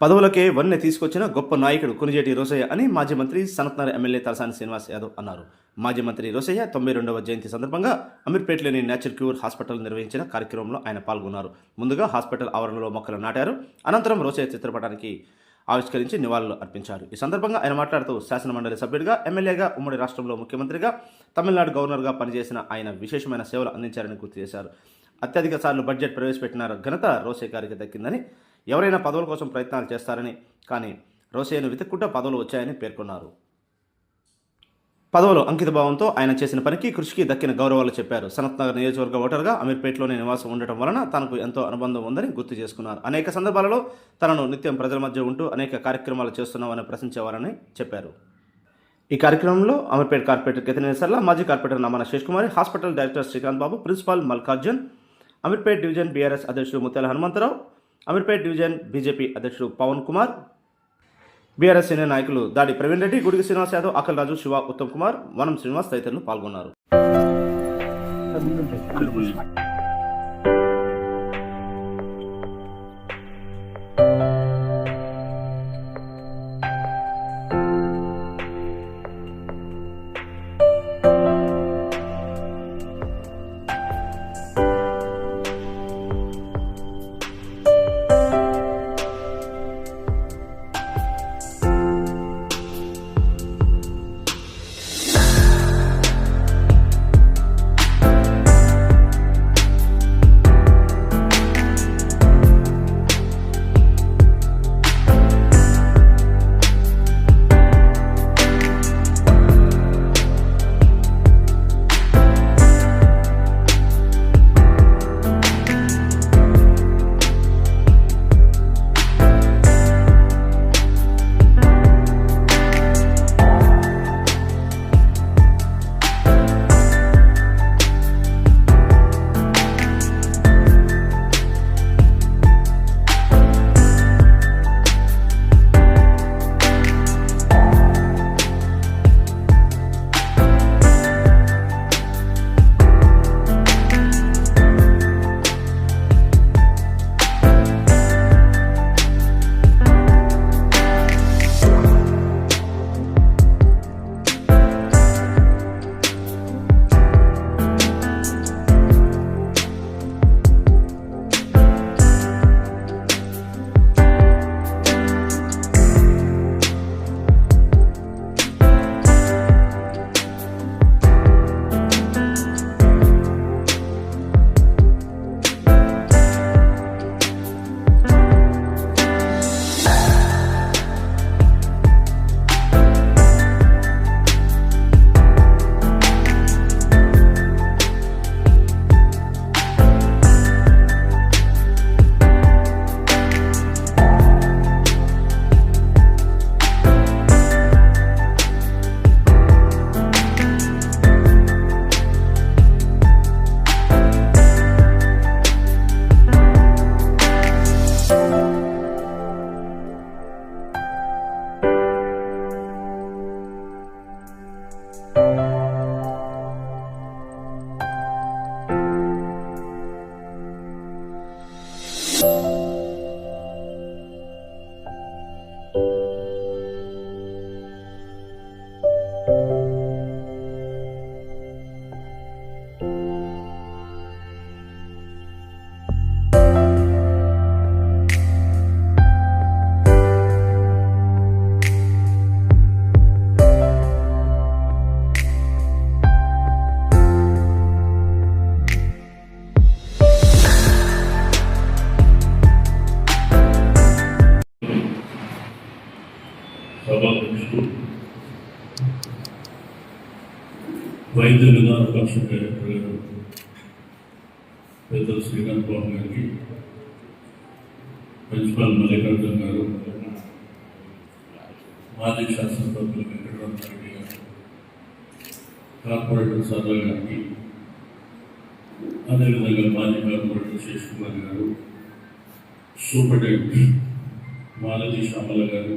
పదవులకే వన్నె తీసుకొచ్చిన గొప్ప నాయకుడు కునిజేటి రోసయ్య అని మాజీ మంత్రి సనత్నగర్ ఎమ్మెల్యే తలసాని శ్రీనివాస్ యాదవ్ అన్నారు. మాజీ మంత్రి రోసయ్య తొంభై రెండవ జయంతి సందర్భంగా అమీర్పేటలోని నేచర్ క్యూర్ హాస్పిటల్ నిర్వహించిన కార్యక్రమంలో ఆయన పాల్గొన్నారు. ముందుగా హాస్పిటల్ ఆవరణలో మొక్కలు నాటారు. అనంతరం రోసయ్య చిత్రపటానికి ఆవిష్కరించి నివాళులు అర్పించారు. ఈ సందర్భంగా ఆయన మాట్లాడుతూ శాసనమండలి సభ్యుడిగా ఎమ్మెల్యేగా ఉమ్మడి రాష్ట్రంలో ముఖ్యమంత్రిగా తమిళనాడు గవర్నర్గా పనిచేసిన ఆయన విశేషమైన సేవలు అందించారని గుర్తు చేశారు. అత్యధిక సార్లు బడ్జెట్ ప్రవేశపెట్టిన ఘనత రోసే గారికి దక్కిందని ఎవరైనా పదవుల కోసం ప్రయత్నాలు చేస్తారని కానీ రోసయ్యను వెతుక్కుంటూ పదవులు వచ్చాయని పేర్కొన్నారు. పదవులు అంకిత భావంతో ఆయన చేసిన పనికి కృషికి దక్కిన గౌరవాలు చెప్పారు. సనత్నగర్ నియోజకవర్గ ఓటర్గా అమీర్పేటలోనే నివాసం ఉండటం వలన తనకు ఎంతో అనుబంధం ఉందని గుర్తు చేసుకున్నారు. అనేక సందర్భాలలో తనను నిత్యం ప్రజల మధ్య ఉంటూ అనేక కార్యక్రమాలు చేస్తున్నామని ప్రశ్నించేవారని చెప్పారు. ఈ కార్యక్రమంలో అమీర్పేట కార్పొరేటర్ కేతనేని సర్ల మాజీ corporator Namana Sesh Kumari hospital director Srikanth Babu principal Mallikarjun Ameerpet division BRS అధ్యక్షుడు ముత్యాల హనుమంతరావు అమీర్పేట్ డివిజన్ బీజేపీ అధ్యక్షుడు పవన్ కుమార్ బీఆర్ఎస్ సీనియర్ నాయకులు దాడి ప్రవీణ్ రెడ్డి గుడికి శ్రీనివాస్ యాదవ్ అఖిల్ రాజు శివ ఉత్తమ్ కుమార్ వనం శ్రీనివాస్ తదితరులు పాల్గొన్నారు. సభాధ్యక్షుడు వైద్య విధాన పరిషత్ డైరెక్టర్ గారు పెద్దలు శ్రీకాంత్ బాబు గారికి ప్రిన్సిపాల్ మల్లికార్జున్ గారు మాజీ శాసనసభ్యులు వెంకటరామరెడ్డి గారు కార్పొరేటర్ సర్వ గారికి అదేవిధంగా మాజీ కార్పొరేటర్ శేష్ కుమార్ గారు సూపరింటెండెంట్ మాలజీ శ్యామల గారు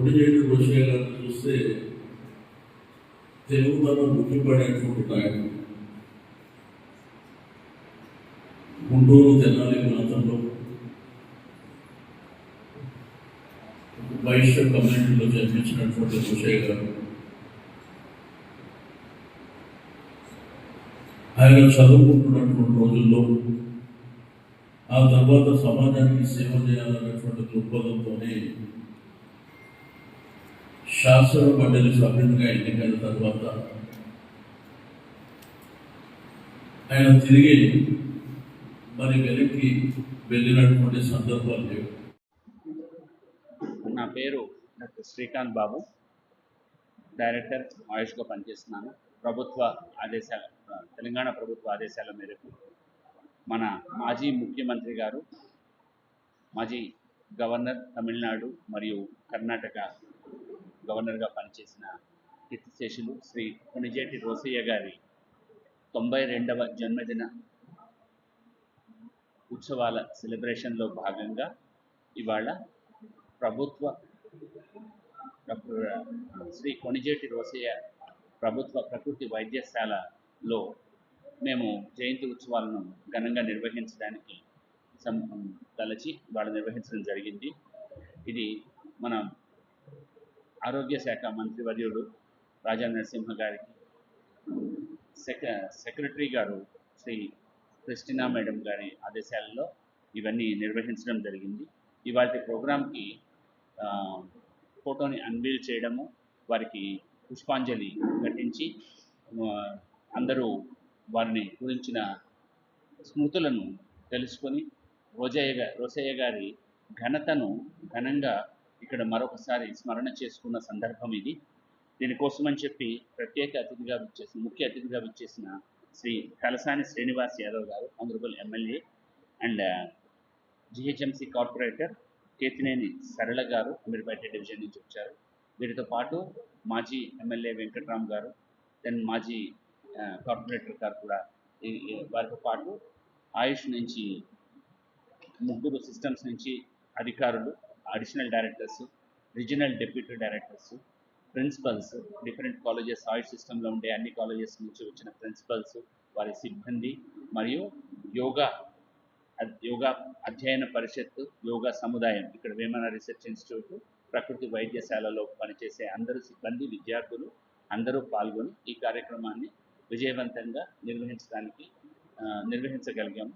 పొడిజేటి రోషయ్య గారిని చూస్తే తెలుగుదనం ముఖ్యపడేటువంటి నాయకుడు గుంటూరు తెనాలి ప్రాంతంలో వైశ్య కమ్యూనిటీలో జన్మించినటువంటి రోషయ్య గారు ఆయన చదువుకుంటున్నటువంటి రోజుల్లో ఆ తర్వాత సమాజానికి సేవ చేయాలనేటువంటి దృక్పథంతోనే శాసన మండలి సభ్యునిగా ఎన్నికైన తర్వాత ఆయన తిరిగి మరి వెనక్కి వెళ్ళినటువంటి సందర్భాలు లేవు. నా పేరు డాక్టర్ శ్రీకాంత్ బాబు. డైరెక్టర్ ఆయుష్గా పనిచేస్తున్నాను. ప్రభుత్వ ఆదేశాల తెలంగాణ ప్రభుత్వ ఆదేశాల మేరకు మన మాజీ ముఖ్యమంత్రి గారు మాజీ గవర్నర్ తమిళనాడు మరియు కర్ణాటక గవర్నర్గా పనిచేసిన కీర్తిశేషులు శ్రీ కొణిజేటి రోసయ్య గారి తొంభై రెండవ జన్మదిన ఉత్సవాల సెలబ్రేషన్లో భాగంగా ఇవాళ ప్రభుత్వ డాక్టర్ శ్రీ కొణిజేటి రోసయ్య ప్రభుత్వ ప్రకృతి వైద్యశాలలో మేము జయంతి ఉత్సవాలను ఘనంగా నిర్వహించడానికి సం తలచి వాళ్ళు నిర్వహించడం జరిగింది. ఇది మన ఆరోగ్య శాఖ మంత్రివర్యుడు రాజా నరసింహ గారికి సెక సెక్రటరీ గారు శ్రీ క్రిస్టినా మేడం గారి ఆదేశాలలో ఇవన్నీ నిర్వహించడం జరిగింది. ఇవాటి ప్రోగ్రాంకి ఫోటోని అన్వీల్ చేయడము వారికి పుష్పాంజలి ఘటించి అందరూ వారిని గురించిన స్మృతులను తెలుసుకొని రోజయ్య రోజయ్య రోసయ్య గారి ఘనతను ఘనంగా ఇక్కడ మరొకసారి స్మరణ చేసుకున్న సందర్భం ఇది. దీనికోసమని చెప్పి ప్రత్యేక అతిథిగా విచ్చేసిన ముఖ్య అతిథిగా విచ్చేసిన శ్రీ కలసాని శ్రీనివాస్ యాదవ్ గారు honourable MLA and GHMC corporator Ketineni Sarala గారు అమీర్పేట డివిజన్ నుంచి వచ్చారు. వీరితో పాటు మాజీ ఎమ్మెల్యే వెంకట్రామ్ గారు దెన్ మాజీ uh, కార్పొరేటర్ గారు కూడా వారితో పాటు ఆయుష్ నుంచి ముగ్గురు సిస్టమ్స్ నుంచి అధికారులు additional directors regional deputy directors principals different colleges Ayush సిస్టంలో ఉండే అన్ని కాలేజెస్ నుంచి వచ్చిన ప్రిన్సిపల్స్ వారి సిబ్బంది మరియు యోగా యోగా అధ్యయన పరిషత్ యోగా సముదాయం. ఇక్కడ వేమన రీసెర్చ్ ఇన్స్టిట్యూట్ ప్రకృతి వైద్యశాలలో పనిచేసే అందరూ సిబ్బంది విద్యార్థులు అందరూ పాల్గొని ఈ కార్యక్రమాన్ని విజయవంతంగా నిర్వహించడానికి నిర్వహించగలిగాము.